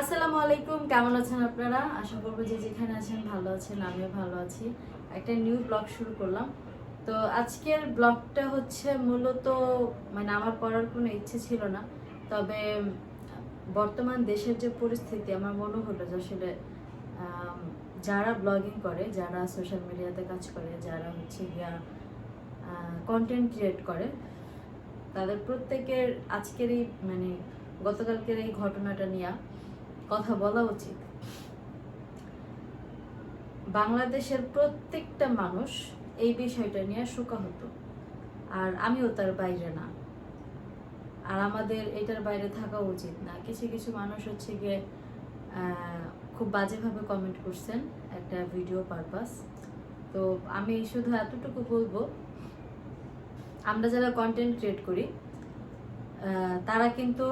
আসসালামু আলাইকুম, কেমন আছেন আপনারা? আশা করব যে যেখানে আছেন ভালো আছেন, আমিও ভালো আছি। একটা নিউ ব্লগ শুরু করলাম। তো আজকের ব্লগটা হচ্ছে মূলত মানে আমার পড়ার কোনো ইচ্ছে ছিল না, তবে বর্তমান দেশের যে পরিস্থিতি, আমার মনে হলো যে আসলে যারা ব্লগিং করে, যারা সোশ্যাল মিডিয়াতে কাজ করে, যারা হচ্ছে গিয়া কন্টেন্ট ক্রিয়েট করে, তাদের প্রত্যেকের আজকের এই মানে গতকালকের এই ঘটনাটা নিয়ে কথা বলা উচিত। বাংলাদেশের প্রত্যেকটা মানুষ এই বিষয়টা নিয়ে শোকাহত। আর আমিও তার বাইরে না। আর আমাদের এটার বাইরে থাকা উচিত না। কিছু কিছু মানুষ হচ্ছে গিয়ে খুব বাজেভাবে কমেন্ট করছেন একটা ভিডিও পারপাস তো আমি শুধু এতটুকু বলব, আমরা যারা কন্টেন্ট ক্রিয়েট করি তারা কিন্তু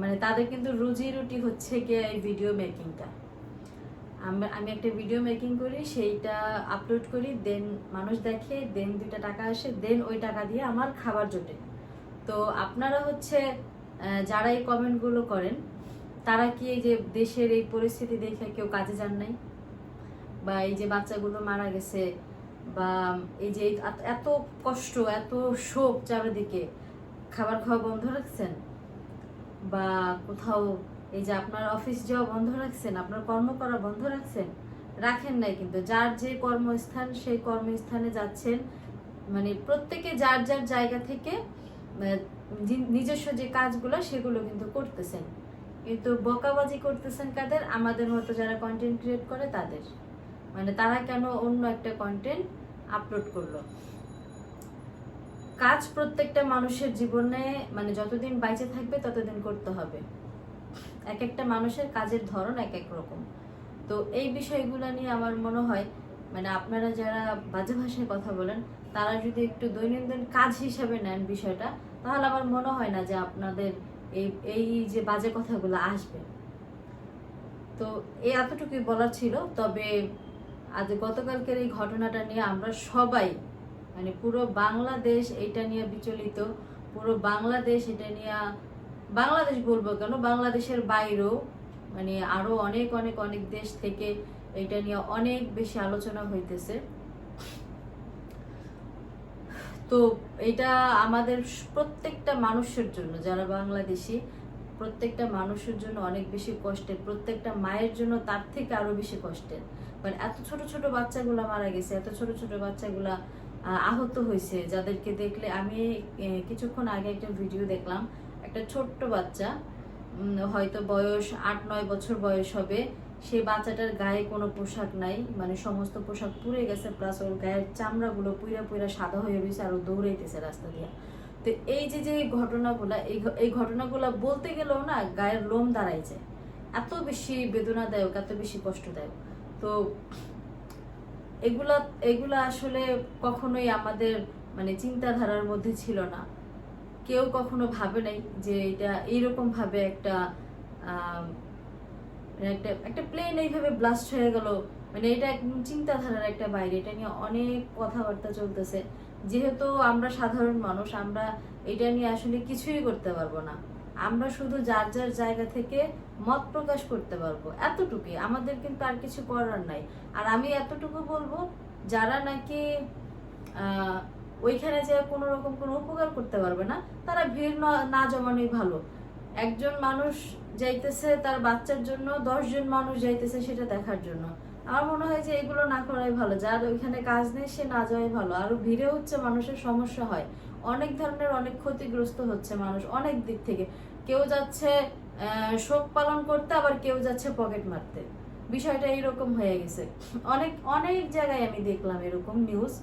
মানে তাদের কিন্তু রুজি রুটি হচ্ছে গিয়ে এই ভিডিও মেকিংটা আমি একটা ভিডিও মেকিং করি, সেইটা আপলোড করি দেন মানুষ দেখে দেন দুইটা টাকা আসে দেন ওই টাকা দিয়ে আমার খাবার জোটে। তো আপনারা হচ্ছে যারা এই কমেন্টগুলো করেন, তারা কি এই যে দেশের এই পরিস্থিতি দেখে কেউ কাজে যান নাই? বা এই যে বাচ্চাগুলো মারা গেছে, বা এই যে এত কষ্ট, এত শোক চারিদিকে, খাবার খাওয়া বন্ধ রাখছেন? বা কোথাও এই যে আপনার অফিস যাওয়া বন্ধ রাখছেন, আপনার কর্ম করা বন্ধ রাখছেন, রাখেন নাই কিন্তু। যার যে কর্মস্থান, সেই কর্মস্থানে যাচ্ছেন। মানে প্রত্যেকে যার যার জায়গা থেকে নিজস্ব যে কাজগুলো, সেগুলো কিন্তু করতেছেন। কিন্তু বকাবাজি করতেছেন কাদের? আমাদের মতো যারা কন্টেন্ট ক্রিয়েট করে, তাদের। মানে তারা কেন অন্য একটা কন্টেন্ট আপলোড করল? কাজ প্রত্যেকটা মানুষের জীবনে মানে যতদিন বাইচে থাকবে, ততদিন করতে হবে। এক একটা মানুষের কাজের ধরন এক এক রকম। তো এই বিষয়গুলো নিয়ে আমার মনে হয় মানে আপনারা যারা বাজে ভাষায় কথা বলেন, তারা যদি একটু দৈনন্দিন কাজ হিসাবে নেন বিষয়টা, তাহলে আমার মনে হয় না যে আপনাদের এই এই যে বাজে কথাগুলো আসবে। তো এই এতটুকুই বলার ছিল, তবে আজ গতকালকের এই ঘটনাটা নিয়ে আমরা সবাই মানে পুরো বাংলাদেশ এটা নিয়ে বিচলিত, পুরো বাংলাদেশ এটা নিয়ে, বাংলাদেশ বলব কেন? বাংলাদেশের বাইরেও মানে আরও অনেক অনেক অনেক দেশ থেকে এটা নিয়ে অনেক বেশি আলোচনা হইতেছে। তো এটা আমাদের প্রত্যেকটা মানুষের জন্য, যারা বাংলাদেশি, প্রত্যেকটা মানুষের জন্য অনেক বেশি কষ্টের, প্রত্যেকটা মায়ের জন্য তার থেকে আরও বেশি কষ্টের। মানে এত ছোট ছোট বাচ্চাগুলা মারা গেছে, এত ছোট ছোট বাচ্চাগুলা আহত হয়েছে, যাদেরকে দেখলে আমি কিছুক্ষণ আগে একটা ভিডিও দেখলাম। একটা ছোট্ট বাচ্চা হয়তো বয়স আট, নয় বছর বয়স হবে। সেই বাচ্চাটার গায়ে কোনো পোশাক নাই মানে সমস্ত পোশাক পুড়ে গেছে প্লাস ওর গায়ের চামড়াগুলো পুইরা পুইরা সাদা হয়ে গেছে আর ও দৌড়াইতেছে রাস্তা দিয়ে। তো এই যে যে ঘটনাগুলা, এই এই ঘটনাগুলা বলতে গেলেও না, গায়ের লোম দাঁড়াইছে। এত বেশি বেদনাদায়ক, এত বেশি কষ্টদায়ক। তো এগুলা এগুলা আসলে কখনোই আমাদের মানে চিন্তাধারার মধ্যে ছিল না। কেউ কখনো ভাবে নাই যে এটা এইরকম ভাবে একটা মানে একটা একটা প্লেন এইভাবে ব্লাস্ট হয়ে গেল। মানে এটা একদম চিন্তাধারার একটা বাইরে, এটা নিয়ে অনেক কথাবার্তা চলতেছে। যেহেতু আমরা সাধারণ মানুষ, আমরা এটা নিয়ে আসলে কিছুই করতে পারব না। আমরা শুধু যার যার জায়গা থেকে মত প্রকাশ করতে পারব, এতটুকুই। আমাদের কিন্তু আর কিছু করার নাই। আর আমি এতটুকু বলব, যারা নাকি ওইখানে যে কোনো রকম কোনো উপকার করতে পারবে না, তারা ভিড় না জমানোই ভালো। একজন মানুষ যাইতেছে, তার বাচ্চার জন্য দশজন মানুষ যাইতেছে সেটা দেখার জন্য। আমার মনে হয় যে এগুলো না করাই ভালো। যার ওইখানে কাজ নেই, সে না যাওয়াই ভালো। আর ভিড়ে হচ্ছে, মানুষের সমস্যা হয়। অনেক ধরনের অনেক ক্ষতিগ্রস্ত হচ্ছে মানুষ অনেক দিক থেকে। কেউ যাচ্ছে শোক পালন করতে, আবার কেউ যাচ্ছে পকেট মারতে। বিষয়টা এইরকম হয়ে গেছে। অনেক অনেক জায়গায় আমি দেখলাম এরকম নিউজ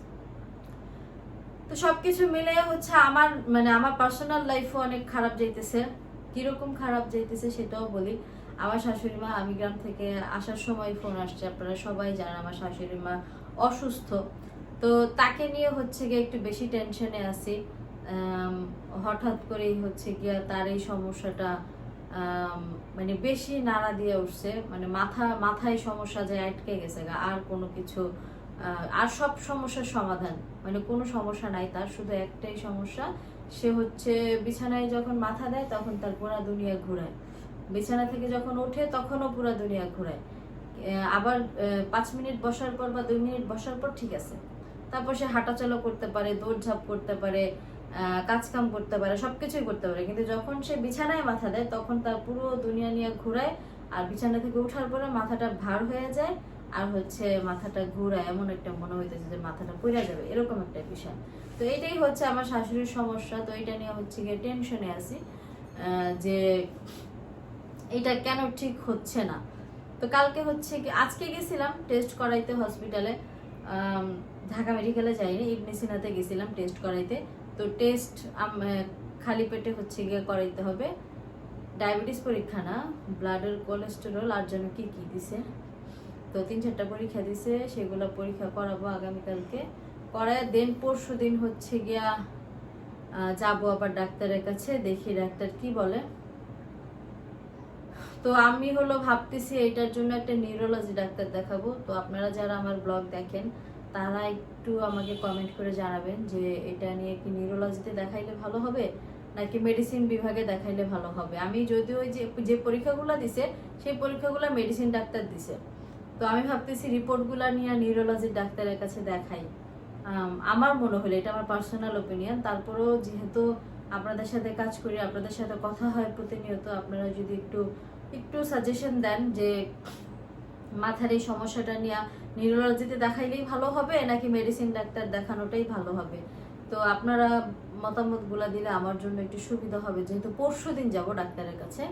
তো সবকিছু মিলে হচ্ছে আমার মানে আমার পার্সোনাল লাইফও অনেক খারাপ যাইতেছে। কীরকম খারাপ যাইতেছে সেটাও বলি। আমার শাশুড়ি মা, আমি গ্রাম থেকে আসার সময় ফোন আসছে, আপনারা সবাই জানেন আমার শাশুড়ি মা অসুস্থ। তো তাকে নিয়ে হচ্ছে গিয়ে একটু বেশি টেনশনে আছি। হঠাৎ করেই হচ্ছে গিয়া তার এই সমস্যাটা মানে বেশি নাড়া দিয়ে উঠছে মানে মাথা, মাথায় সমস্যা যে আটকে গেছে আর কোনো কিছু আর সব সমস্যার সমাধান মানে কোনো সমস্যা নাই তার, শুধু একটাই সমস্যা, সে হচ্ছে বিছানায় যখন মাথা দেয় তখন তার পুরা দুনিয়া ঘুরায়। বিছানা থেকে যখন ওঠে তখনও পুরা দুনিয়া ঘোরায়। আবার পাঁচ মিনিট বসার পর বা দুই মিনিট বসার পর ঠিক আছে। তারপর সে হাঁটাচলা করতে পারে, দৌড়ঝাঁপ করতে পারে কাজকাম করতে পারে, সবকিছুই করতে পারে। কিন্তু যখন সে বিছানায় মাথা দেয়, তখন তার পুরো দুনিয়া নিয়ে ঘুরায়, আর বিছানা থেকে ওঠার পরে মাথাটা ভার হয়ে যায়, আর হচ্ছে মাথাটা ঘুরায়। এমন একটা মনে হইতেছে যে মাথাটা পড়ে যাবে, এরকম একটা বিষয়। তো এইটাই হচ্ছে আমার শাশুড়ির সমস্যা। তো এটা নিয়ে হচ্ছে গিয়ে টেনশনে আছি যে এটা কেন ঠিক হচ্ছে না। তো কালকে হচ্ছে কি, আজকে গেছিলাম টেস্ট করাইতে হসপিটালে ঢাকা মেডিকেলে যাইনি ইবনেসিনাতে গেছিলাম টেস্ট করাইতে। তো টেস্ট খালি পেটে হচ্ছে গিয়ে করাইতে হবে। ডায়াবেটিস পরীক্ষা না ব্লাডের কোলেস্টেরল আর যেন কি কী দিছে। তো তিন চারটা পরীক্ষা দিছে, সেগুলো পরীক্ষা করাবো আগামীকালকে। করায় দেন পরশু দিন হচ্ছে গিয়া যাব আবার ডাক্তারের কাছে, দেখি ডাক্তার কি বলে। তো আমি হলো ভাবতেছি এটার জন্য একটা নিউরোলজি ডাক্তার দেখাবো। তো আপনারা যারা আমার ব্লগ দেখেন তারা একটু আমাকে কমেন্ট করে জানাবেন যে এটা নিয়ে কি নিউরোলজিতে দেখাইলে ভালো হবে, নাকি মেডিসিন বিভাগে দেখাইলে ভালো হবে। আমি যদিও ওই যে যে পরীক্ষাগুলো দিছে, সেই পরীক্ষাগুলো মেডিসিন ডাক্তার দিছে। তো আমি ভাবতেছি রিপোর্টগুলো নিয়ে নিউরোলজির ডাক্তারের কাছে দেখাই। আমার মনে হলো, এটা আমার পার্সোনাল ওপিনিয়ন তারপরেও যেহেতু আপনাদের সাথে কাজ করি, আপনাদের সাথে কথা হয় প্রতিনিয়ত, আপনারা যদি একটু একটু সাজেশন দেন যে মাথার এই সমস্যাটা নিয়ে নিউরোলজিতে দেখাইলেই ভালো হবে, নাকি মেডিসিন ডাক্তার দেখানোটাই ভালো হবে? তো আপনারা মতামতগুলো দিলে আমার জন্য একটু সুবিধা হবে, যেহেতু পরশু দিন যাব ডাক্তারের কাছে।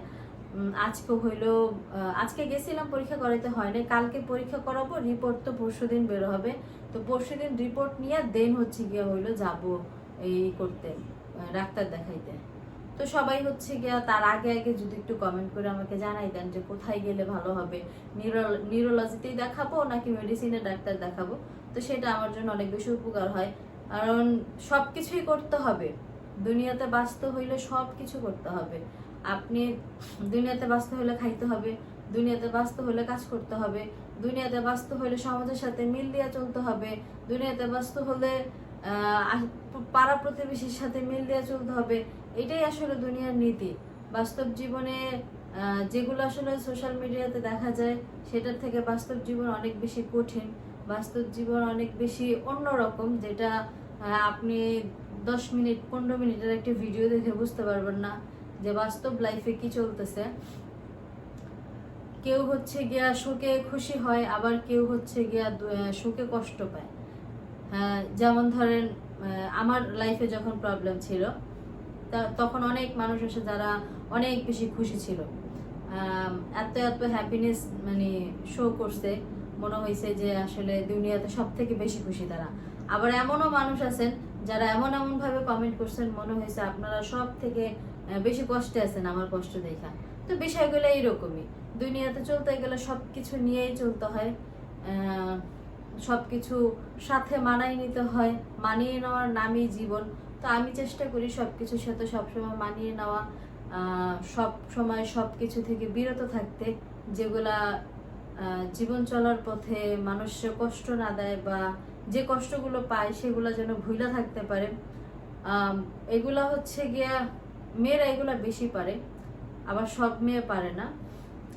আজকে হইল আজকে গেছিলাম পরীক্ষা করাইতে হয়নি, কালকে পরীক্ষা করাবো রিপোর্ট তো পরশু দিন বের হবে। তো পরশু দিন রিপোর্ট নিয়ে দেন হচ্ছে গিয়ে হইল যাব এই করতে ডাক্তার দেখাইতে। তো সবাই হচ্ছে গিয়া তার আগে আগে যদি একটু কমেন্ট করে আমাকে জানাই দেন যে কোথায় গেলে ভালো হবে। নিউরোলজিতেই দেখাবো নাকি মেডিসিনের ডাক্তার দেখাবো? তো সেটা আমার জন্য অনেক বেশি উপকার হয়। কারণ সব কিছুই করতে হবে। দুনিয়াতে বাঁচতে হইলে সব কিছু করতে হবে। আপনি দুনিয়াতে বাঁচতে হলে খাইতে হবে, দুনিয়াতে বাঁচতে হলে কাজ করতে হবে, দুনিয়াতে বাঁচতে হলে সমাজের সাথে মিল দিয়ে চলতে হবে, দুনিয়াতে বাঁচতে হলে পাড়া প্রতিবেশীর সাথে মিল দিয়ে চলতে হবে এটাই আসলে দুনিয়ার নীতি। বাস্তব জীবনে যেগুলো আসলে সোশ্যাল মিডিয়াতে দেখা যায় সেটার থেকে বাস্তব জীবন অনেক বেশি কঠিন। বাস্তব জীবন অনেক বেশি অন্যরকম যেটা আপনি দশ মিনিট পনেরো মিনিটের একটি ভিডিও দেখে বুঝতে পারবেন না যে বাস্তব লাইফে কি চলতেছে। কেউ হচ্ছে গিয়া শোকে খুশি হয় আবার কেউ হচ্ছে গিয়া শোকে কষ্ট পায়। হ্যাঁ, যেমন ধরেন আমার লাইফে যখন প্রবলেম ছিল তখন অনেক মানুষ আছে যারা অনেক বেশি খুশি ছিল। এত এত হ্যাপিনেস মানে শো করছে মনে হয়েছে যে আসলে দুনিয়াতে সব থেকে বেশি খুশি তারা। আবার এমনও মানুষ আছেন যারা এমন এমন ভাবে কমেন্ট করছেন মনে হয়েছে আপনারা সব থেকে বেশি কষ্টে আছেন আমার কষ্ট দেখা। তো বিষয়গুলো এইরকমই। দুনিয়াতে চলতে গেলে সব কিছু নিয়েই চলতে হয়। আহ, সবকিছু সাথে মানাই নিতে হয় মানিয়ে নেওয়ার নামই জীবন। তো আমি চেষ্টা করি সব কিছুর সাথে সবসময় মানিয়ে নেওয়া সব সময় সব কিছু থেকে বিরত থাকতে, যেগুলা জীবন চলার পথে মানুষের কষ্ট না দেয় বা যে কষ্টগুলো পায় সেগুলো যেন ভুলে থাকতে পারে। এগুলা হচ্ছে গিয়া মেয়েরা এগুলা বেশি পারে, আবার সব মেয়ে পারে না।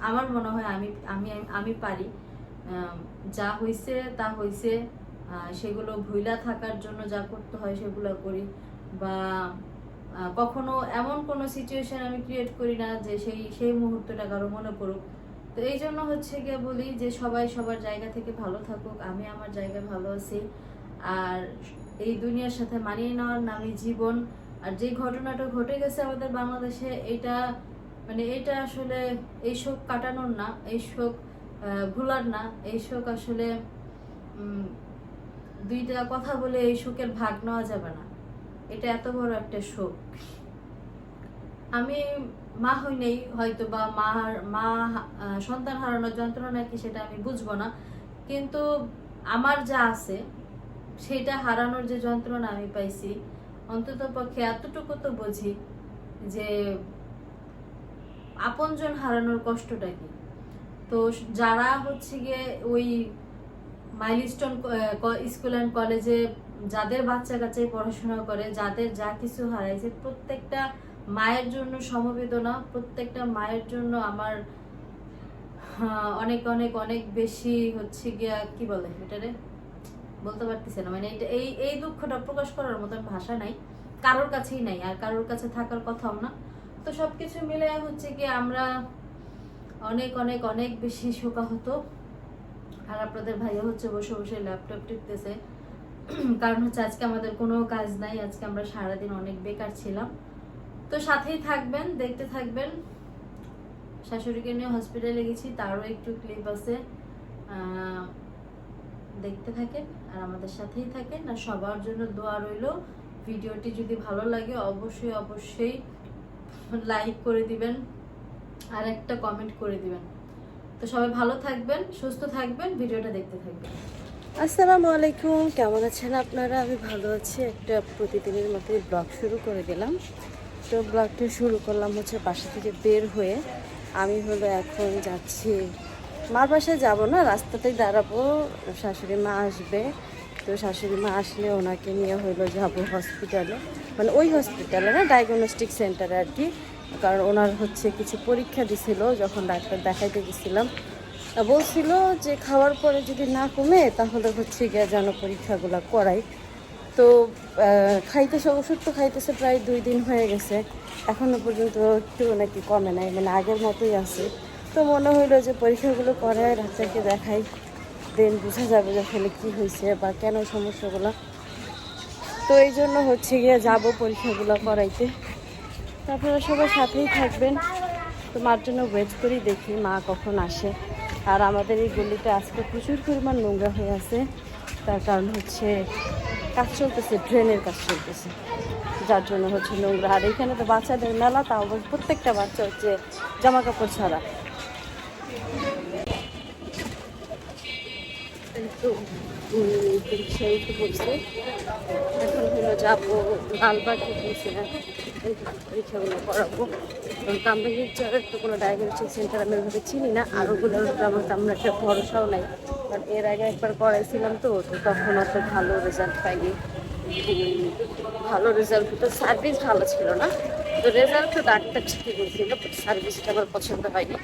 আমার মনে হয় আমি আমি আমি পারি। যা হইছে তা হইছে সেগুলো ভুইলা থাকার জন্য যা করতে হয় সেগুলো করি। বা কখনো এমন কোনো সিচুয়েশন আমি ক্রিয়েট করি না যে সেই সেই মুহূর্তটা কারও মনে পড়ুক। তো এই জন্য হচ্ছে গিয়ে বলি যে সবাই সবার জায়গা থেকে ভালো থাকুক, আমি আমার জায়গায় ভালো আছি। আর এই দুনিয়ার সাথে মানিয়ে নেওয়ার নামই জীবন। আর যে ঘটনাটা ঘটে গেছে আমাদের বাংলাদেশে, এটা মানে এটা আসলে এই শোক কাটানোর না, এই শোক ভুলার না। এই শোক আসলে দুইটা কথা বলে এই শোকের ভাগ নেওয়া যাবে না। এটা এত বড় একটা শোক। আমি মা হই নেই হয়তো বা মা মা সন্তান হারানোর যন্ত্রণা কি সেটা আমি বুঝব না। কিন্তু আমার যা আছে, সেটা হারানোর যে যন্ত্রণা আমি পাইছি, অন্তত পক্ষে এতটুকু তো বুঝি যে আপনজন হারানোর কষ্টটা কি। তো যারা হচ্ছে গিয়ে ওই মাইলস্টোন স্কুল অ্যান্ড কলেজে যাদের বাচ্চা কাচ্চাই পড়াশোনা করে, যাদের যা কিছু হারাইছে, প্রত্যেকটা মায়ের জন্য সমবেদনা, প্রত্যেকটা মায়ের জন্য আমার অনেক অনেক অনেক বেশি হচ্ছে গিয়া, কি বলে এটারে? বলতে পারতেছি না মানে এটা, এই এই দুঃখটা প্রকাশ করার মতন ভাষা নাই। কারোর কাছেই নাই, আর কারোর কাছে থাকার কথাও না। তো সবকিছু মিলে হচ্ছে কি আমরা অনেক অনেক অনেক বেশি শোকাহত। আর আপনাদের ভাইয়া হচ্ছে বসে বসে ল্যাপটপ টিপতেছে। কারণ হচ্ছে আজকে আমাদের কোনো কাজ নাই, আজকে আমরা সারাদিন অনেক বেকার ছিলাম। তো সাথেই থাকবেন, দেখতে থাকবেন। শাশুড়িকে নিয়ে হসপিটালে গেছি, তারও একটু ক্লিপ আছে। দেখতে থাকেন আর আমাদের সাথেই থাকেন। আর সবার জন্য দোয়া রইল, ভিডিওটি যদি ভালো লাগে অবশ্যই অবশ্যই লাইক করে দিবেন আর একটা কমেন্ট করে দিবেন। তো সবাই ভালো থাকবেন, সুস্থ থাকবেন, ভিডিওটা দেখতে থাকবেন। আসসালামু আলাইকুম। কেমন আছেন আপনারা? আমি ভালো আছি। একটা প্রতিদিনের মতো ব্লগ শুরু করে দিলাম। তো ব্লগটা শুরু করলাম হচ্ছে বাসা থেকে বের হয়ে। আমি হলো এখন যাচ্ছি। মার বাসায় যাব না, রাস্তাতেই দাঁড়াবো। শাশুড়ি মা আসবে। তো শাশুড়ি মা আসলে ওনাকে নিয়ে হলো যাব হসপিটালে মানে ওই হসপিটালে না ডায়াগনস্টিক সেন্টারে আর কি। কারণ ওনার হচ্ছে কিছু পরীক্ষা দিছিল, যখন ডাক্তার দেখাইতে গেছিলাম। বলছিল যে খাওয়ার পরে যদি না কমে, তাহলে হচ্ছে গিয়ে যেন পরীক্ষাগুলো করাই। তো খাইতেছে, ওষুধ তো খাইতেছে প্রায় দুই দিন হয়ে গেছে। এখনও পর্যন্ত একটু নাকি কমে নাই মানে আগের মতোই আছে। তো মনে হইল যে পরীক্ষাগুলো করায় ডাক্তারকে দেখাই। দেন বোঝা যাবে যে আসলে কী হয়েছে বা কেন সমস্যাগুলো। তো এই জন্য হচ্ছে গিয়ে যাব পরীক্ষাগুলো করাইতে। তারপরে সবাই সাথেই থাকবেন। তো মার জন্য ওয়েট করি, দেখি মা কখন আসে। আর আমাদের এই গলিতে আজকে প্রচুর পরিমাণ নোংরা হয়ে আছে। তার কারণ হচ্ছে কাজ চলতেছে, ড্রেনের কাজ চলতেছে। যার জন্য হচ্ছে নোংরা। আর এখানে তো বাচ্চাদের মেলা, তাও প্রত্যেকটা বাচ্চা হচ্ছে জামা কাপড় ছাড়া। এই তো পড়ছে এখন হলো যাব, লালবাগ পরীক্ষাগুলো করাবো। কারণ কামরাঙ্গীর চরের তো কোনো ডায়াগনস্টিক সেন্টার আমি ওইভাবে চিনি না, আর ওগুলোর আমার তেমন একটা ভরসাও নাই। কারণ এর আগে একবার করাইছিলাম তো তো তখন অত ভালো রেজাল্ট পাইনি। ভালো রেজাল্ট তো সার্ভিস ভালো ছিল না। তো রেজাল্ট তো ডাক্তার ঠিকই বলছিল সার্ভিসটা আমার পছন্দ হয়নি।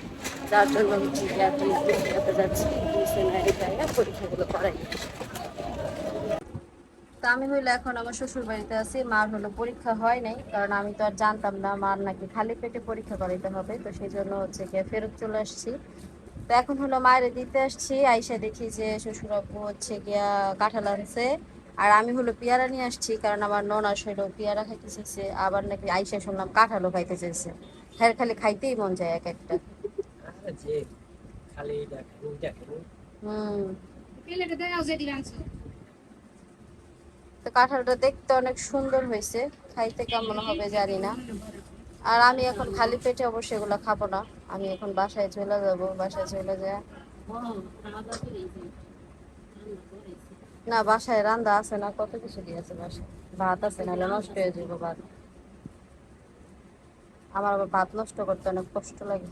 যার জন্য হচ্ছে কি এখন যাচ্ছি সেমিনারি যাই পরীক্ষাগুলো করাই তা আমি হইল এখন আমার শ্বশুর বাড়িতে আছি মার হলো পরীক্ষা হয় নাই কারণ আমি তো আর জানতাম না মার নাকি খালি পেটে পরীক্ষা করাইতে হবে তো সেই জন্য হচ্ছে গিয়ে ফেরত চলে আসছি। তো এখন হলো মায়ের দিতে আসছি আইসা দেখি যে শ্বশুর আব্বু হচ্ছে গিয়া কাঁঠাল আনছে আর আমি হলো পেয়ারা নিয়ে আসছি কারণ আমার ননাস হইল পেয়ারা খাইতে চাইছে আবার নাকি আইসা শুনলাম কাঁঠালও খাইতে চাইছে হ্যাঁ খালি খাইতেই মন যায় এক একটা। হুম প্লেটে দেওয়া যে দিলাম তো কাঁঠালটা দেখতে অনেক সুন্দর হয়েছে। খাইতে কেমন হবে জানি না। আর আমি এখন খালি পেটে অবশ্যই এগুলো খাব না। আমি এখন বাসায় চলে যাব, বাসায় চলে যায় না, বাসায় রান্দা আছে না, কত কিছু দিয়েছে বাসায়? ভাত আছে, নাহলে নষ্ট হয়ে যাব ভাত। আমার আবার ভাত নষ্ট করতে অনেক কষ্ট লাগে।